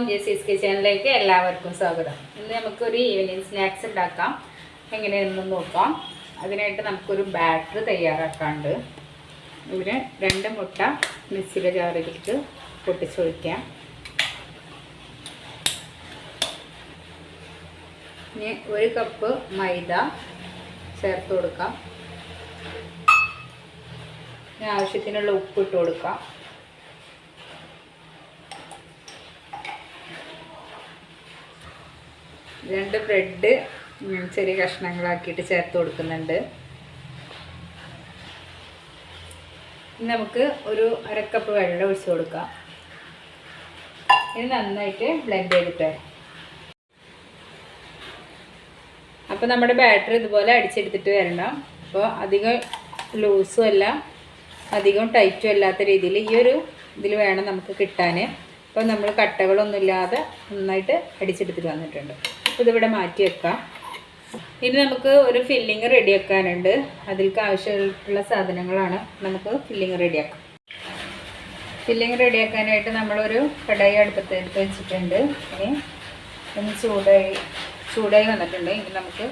ജെസീസ് കിച്ചണിലേക്ക് എല്ലാവർക്കും സ്വാഗതം. ഇന്ന് നമുക്കൊരു ഈവനിങ് സ്നാക്സ് ഉണ്ടാക്കാം. എങ്ങനെയാണെന്ന് നോക്കാം. അതിനായിട്ട് നമുക്കൊരു ബാറ്റർ തയ്യാറാക്കാണ്ട് ഇവിടെ രണ്ട് മുട്ട മിക്സിയുടെ ജാറിലേക്ക് പൊട്ടിച്ചൊഴിക്കാം. ഇനി ഒരു കപ്പ് മൈദ ചേർത്ത് കൊടുക്കാം. ഇനി ആവശ്യത്തിനുള്ള ഉപ്പ് ഇട്ട് കൊടുക്കാം. രണ്ട് ബ്രെഡ് ചെറിയ കഷ്ണങ്ങളാക്കിയിട്ട് ചേർത്ത് കൊടുക്കുന്നുണ്ട്. ഇനി നമുക്ക് ഒരു അരക്കപ്പ് വെള്ളം ഒഴിച്ചു കൊടുക്കാം. ഇത് നന്നായിട്ട് ബ്ലെൻഡ് ചെയ്തിട്ട് അപ്പോൾ നമ്മുടെ ബാറ്ററി ഇതുപോലെ അടിച്ചെടുത്തിട്ട് വരണം. അപ്പോൾ അധികം ലൂസും അല്ല അധികം ടൈറ്റും അല്ലാത്ത രീതിയിൽ ഈ ഒരു ഇതിൽ വേണം നമുക്ക് കിട്ടാൻ. അപ്പോൾ നമ്മൾ കട്ടകളൊന്നുമില്ലാതെ നന്നായിട്ട് അടിച്ചെടുത്തിട്ട് വന്നിട്ടുണ്ട്. ഇതിവിടെ മാറ്റി വെക്കാം ഇനി നമുക്ക് ഒരു ഫില്ലിങ് റെഡിയാക്കാനുണ്ട് അതിലേക്ക് ആവശ്യമായിട്ടുള്ള സാധനങ്ങളാണ് നമുക്ക് ഫില്ലിങ് റെഡിയാക്കാം ഫില്ലിങ് റെഡിയാക്കാനായിട്ട് നമ്മളൊരു കടായി അടുപ്പത്ത് എടുത്ത് വെച്ചിട്ടുണ്ട്. ഇനി ഒന്ന് ചൂടായി ചൂടായി വന്നിട്ടുണ്ട്. ഇനി നമുക്ക്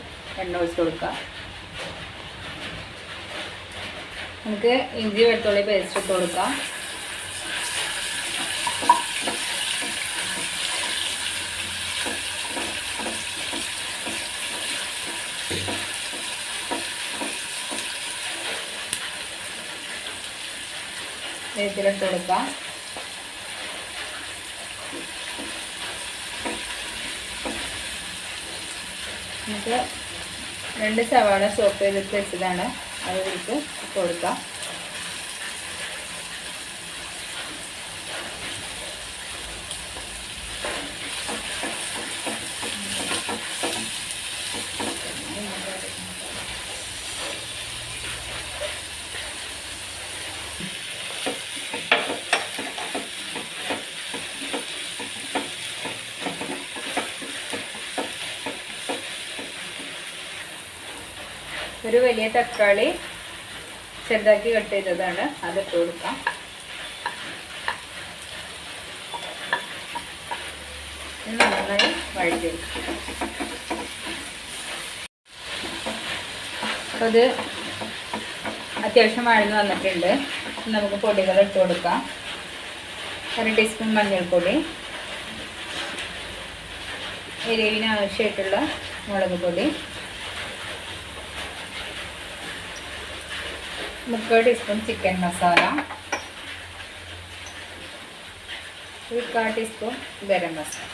എണ്ണ ഒഴിച്ച് കൊടുക്കാം. നമുക്ക് ഇഞ്ചി വെളുത്തുള്ളി പേസ്റ്റ് ഇട്ട് കൊടുക്കാം. ഇതിലിട്ട് കൊടുക്കാം നമുക്ക് രണ്ട് സവാള സോപ്പ് ചെയ്തിട്ട് വെച്ചതാണ്. അതിലേക്ക് കൊടുക്കാം. ഒരു വലിയ തക്കാളി ചെറുതാക്കി കട്ട് ചെയ്തതാണ്. ഇട്ട് കൊടുക്കാം. നന്നായി വഴുതി അത് അത്യാവശ്യം വഴന്ന് വന്നിട്ടുണ്ട്. നമുക്ക് പൊടികൾ ഇട്ട് കൊടുക്കാം. ഒരു ടീസ്പൂൺ മഞ്ഞൾപ്പൊടി എരിവിന് ആവശ്യമായിട്ടുള്ള മുളക് പൊടി മുക്കാൽ ടീസ്പൂൺ ചിക്കൻ മസാല. ഒരു കാൽ ടീസ്പൂൺ ഗരം മസാല.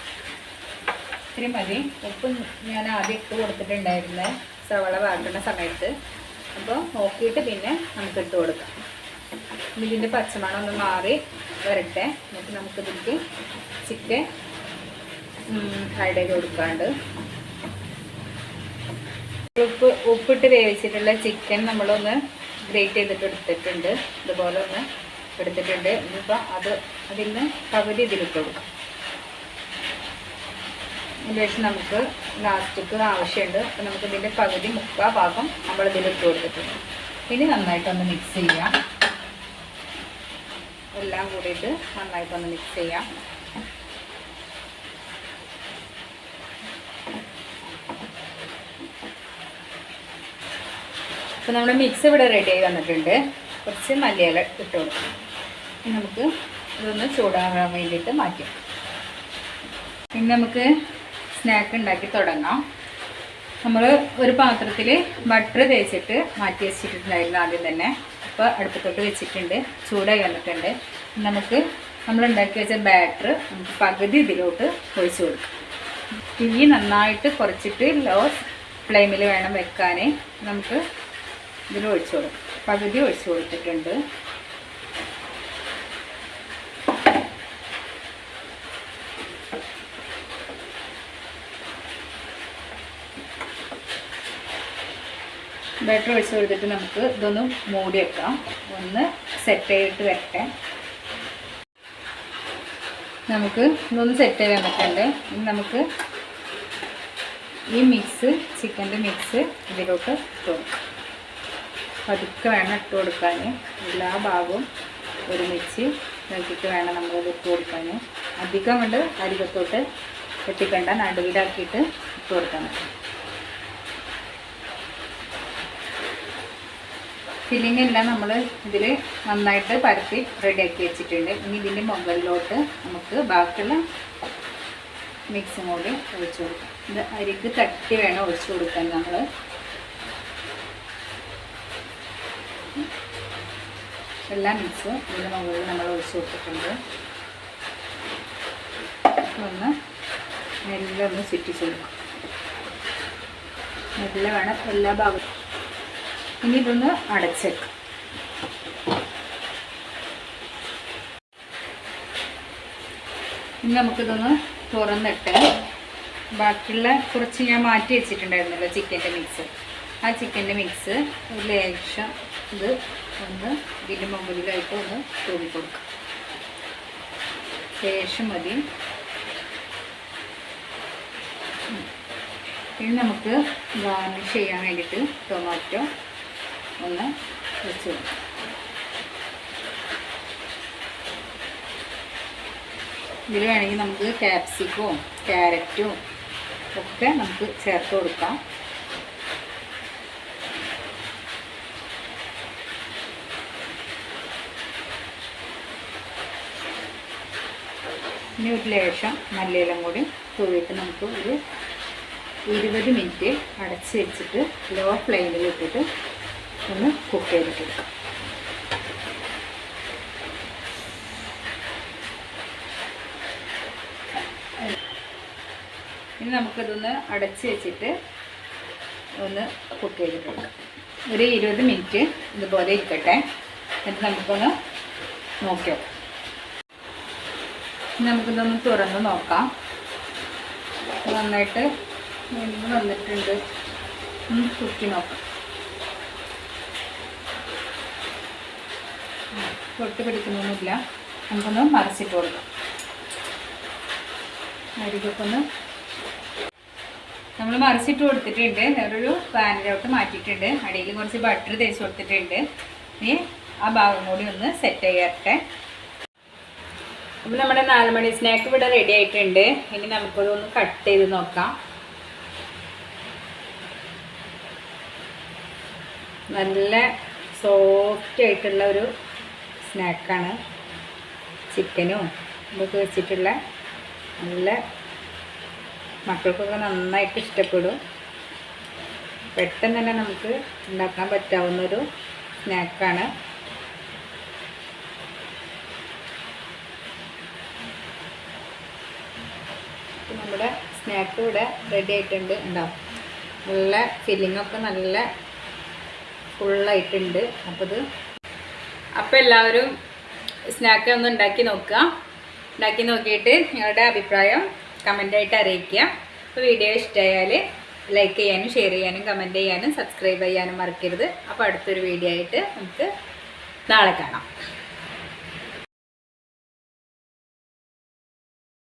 ഇത്തിരി മതി. ഉപ്പ് ഞാൻ ആദ്യം ഇട്ട് കൊടുത്തിട്ടുണ്ടായിരുന്നു സവള വാങ്ങുന്ന സമയത്ത്. അപ്പോൾ നോക്കിയിട്ട് പിന്നെ നമുക്ക് ഇട്ട് കൊടുക്കാം. ഇതിന്റെ പച്ചമണം ഒന്ന് മാറി വരട്ടെ. എന്നിട്ട് നമുക്കിതിലേക്ക് ചിക്കൻ ആഡ് ചെയ്ത് കൊടുക്കാണ്ട്. ഉപ്പ് ഉപ്പിട്ട് വേവിച്ചിട്ടുള്ള ചിക്കൻ നമ്മളൊന്ന് ഗ്രേറ്റ് ചെയ്തിട്ട് എടുത്തിട്ടുണ്ട്. ഇതുപോലെ ഒന്ന് എടുത്തിട്ടുണ്ട്. ഇനിയിപ്പോൾ അത് അതിൽ നിന്ന് പകുതി ഇതിലിട്ട് കൊടുക്കാം ശേഷം നമുക്ക് ലാസ്റ്റിക്ക് ആവശ്യമുണ്ട്. അപ്പോൾ നമുക്ക് ഇതിന്റെ പകുതി മുക്കാ ഭാഗം നമ്മൾ ഇതിലിട്ട് കൊടുത്തിട്ടുണ്ട്. ഇനി നന്നായിട്ടൊന്ന് മിക്സ് ചെയ്യാം. എല്ലാം കൂടിയിട്ട് നന്നായിട്ടൊന്ന് മിക്സ് ചെയ്യാം. അപ്പോൾ നമ്മൾ മിക്സ് ഇവിടെ റെഡി ആയി വന്നിട്ടുണ്ട്. കുറച്ച് മല്ലിയില ഇട്ട് കൊടുക്കും. നമുക്ക് ഇതൊന്ന് ചൂടാകാൻ വേണ്ടിയിട്ട് മാറ്റും ഇനി നമുക്ക് സ്നാക്ക് ഉണ്ടാക്കി തുടങ്ങാം. നമ്മൾ ഒരു പാത്രത്തിൽ ബട്ടർ തേച്ചിട്ട് മാറ്റി വെച്ചിട്ടുണ്ടായിരുന്നു ആദ്യം തന്നെ. അപ്പോൾ അടുപ്പത്തോട്ട് വെച്ചിട്ടുണ്ട്. ചൂടായി വന്നിട്ടുണ്ട്. നമുക്ക് നമ്മൾ ഉണ്ടാക്കി വെച്ച ബാറ്റർ നമുക്ക് പകുതി ഇതിലോട്ട് ഒഴിച്ചു കൊടുക്കും. തീ നന്നായിട്ട് കുറച്ചിട്ട് ലോ ഫ്ലെയിമിൽ വേണം വെക്കാൻ നമുക്ക് ഇതിൽ ഒഴിച്ച് കൊടുക്കും പകുതി ഒഴിച്ചു കൊടുത്തിട്ടുണ്ട്. ബാറ്റർ ഒഴിച്ച് കൊടുത്തിട്ട് നമുക്ക് ഇതൊന്ന് മൂടി വെക്കാം. ഒന്ന് സെറ്റ് ചെയ്തിട്ട് വരട്ടെ. നമുക്ക് ഇതൊന്ന് സെറ്റ് ചെയ്ത് വന്നിട്ടുണ്ട്. ഇനി നമുക്ക് ഈ മിക്സ് ചിക്കന്റെ മിക്സ് ഇതിലോട്ട് തോന്നും പതുക്കെ വേണം ഇട്ട് കൊടുക്കാൻ. എല്ലാ ഭാഗവും ഒരുമിച്ച് നോക്കിയിട്ട് വേണം നമ്മൾ ഇട്ട് കൊടുക്കാൻ. അധികം കൊണ്ട് അരികത്തോട്ട് കെട്ടിക്കണ്ട നടുവിലാക്കിയിട്ട് ഇട്ട് കൊടുക്കാൻ പറ്റും ഫില്ലിംഗ് എല്ലാം നമ്മൾ ഇതിൽ നന്നായിട്ട് പരത്തി റെഡിയാക്കി വെച്ചിട്ടുണ്ട്. ഇനി ഇതിന്റെ മുകളിലോട്ട് നമുക്ക് ബാക്കിയുള്ള മിക്സും കൂടി ഒഴിച്ചു കൊടുക്കാം. ഇത് അരിക്ക് തട്ടി വേണം ഒഴിച്ചു കൊടുക്കാൻ നമ്മൾ എല്ലാ മിക്സും ഇതിന്റെ മുകളിൽ നമ്മൾ ഒഴിച്ചു കൊടുത്തിട്ടുണ്ട്. ഒന്ന് മെല്ലെ ഒന്ന് ചുറ്റിച്ച് കൊടുക്കാം. മെല്ലെ വേണം എല്ലാ ഭാഗത്തും. ഇനി ഇതൊന്ന് അടച്ചേക്കാം. ഇനി നമുക്കിതൊന്ന് തുറന്നിട്ട് ബാക്കിയുള്ള കുറച്ച് ഞാൻ മാറ്റി വെച്ചിട്ടുണ്ടായിരുന്നല്ലോ ചിക്കന്റെ മിക്സ് ആ ചിക്കന്റെ മിക്സ് ഒരു ലേശം ഇത് ഒന്ന് ഇതിന്റെ മുകളിലായിട്ട് ഒന്ന് തൂങ്ങി കൊടുക്കാം. ശേഷം മതി. ഇനി നമുക്ക് ഗാർണിഷ് ചെയ്യാൻ വേണ്ടിയിട്ട് ടൊമാറ്റോ ഒന്ന് വെച്ച് കൊടുക്കാം. ഇതിൽ വേണമെങ്കിൽ നമുക്ക് ക്യാപ്സിക്കവും ക്യാരറ്റും ഒക്കെ നമുക്ക് ചേർത്ത് കൊടുക്കാം. ഇനി ഒരു ലേശം മല്ലിയിലും കൂടി തൂവിയിട്ട് നമുക്ക് ഒരു ഇരുപത് മിനിറ്റ് അടച്ച് വെച്ചിട്ട് ലോ ഫ്ലെയിമിൽ ഇട്ടിട്ട് ഒന്ന് കുക്ക് ചെയ്തിട്ടെടുക്കാം ഇനി നമുക്കിതൊന്ന് അടച്ച് വെച്ചിട്ട് ഒന്ന് കുക്ക് ചെയ്തിട്ട് ഒരു ഇരുപത് മിനിറ്റ് ഇതുപോലെ ഇരിക്കട്ടെ. എന്നിട്ട് നമുക്കൊന്ന് നോക്കിയോ നമുക്കിതൊന്ന് തുറന്ന് നോക്കാം. നന്നായിട്ട് വന്നിട്ടുണ്ട്. ഒന്ന് കുത്തി നോക്കാം. പൊട്ടി പിടിക്കുന്നൊന്നുമില്ല. നമുക്കൊന്ന് മറച്ചിട്ട് കൊടുക്കാം. അരികൊക്കെ ഒന്ന് നമ്മൾ മറിച്ചിട്ട് കൊടുത്തിട്ടുണ്ട്. വേറൊരു പാനിലോട്ട് മാറ്റിയിട്ടുണ്ട്. അടിയിൽ കുറച്ച് ബട്ടർ തേച്ച് കൊടുത്തിട്ടുണ്ട്. ഇനി ആ ഭാഗം കൂടി ഒന്ന് സെറ്റ് ചെയ്യട്ടെ. അപ്പോൾ നമ്മുടെ നാല് മണി സ്നാക്ക് ഇവിടെ റെഡി ആയിട്ടുണ്ട്. ഇനി നമുക്കതൊന്ന് കട്ട് ചെയ്ത് നോക്കാം. നല്ല സോഫ്റ്റ് ആയിട്ടുള്ള ഒരു സ്നാക്കാണ് ചിക്കനും ഇതൊക്കെ വെച്ചിട്ടുള്ള നല്ല മക്കൾക്കൊക്കെ നന്നായിട്ട് ഇഷ്ടപ്പെടും. പെട്ടെന്ന് തന്നെ നമുക്ക് ഉണ്ടാക്കാൻ പറ്റാവുന്നൊരു സ്നാക്കാണ് നമ്മുടെ സ്നാക്ക് ഇവിടെ റെഡി ആയിട്ടുണ്ട്. ഉണ്ടാവും നല്ല ഫില്ലിംഗ് ഒക്കെ നല്ല ഫുള്ളായിട്ടുണ്ട് അപ്പോൾ ഇത് അപ്പോൾ എല്ലാവരും സ്നാക്ക് ഒന്ന് ഉണ്ടാക്കി നോക്കുക. ഉണ്ടാക്കി നോക്കിയിട്ട് നിങ്ങളുടെ അഭിപ്രായം കമന്റായിട്ട് അറിയിക്കുക. അപ്പോൾ വീഡിയോ ഇഷ്ടമായാൽ ലൈക്ക് ചെയ്യാനും ഷെയർ ചെയ്യാനും കമന്റ് ചെയ്യാനും സബ്സ്ക്രൈബ് ചെയ്യാനും മറക്കരുത്. അപ്പോൾ അടുത്തൊരു വീഡിയോ ആയിട്ട് നമുക്ക് നാളെ കാണാം.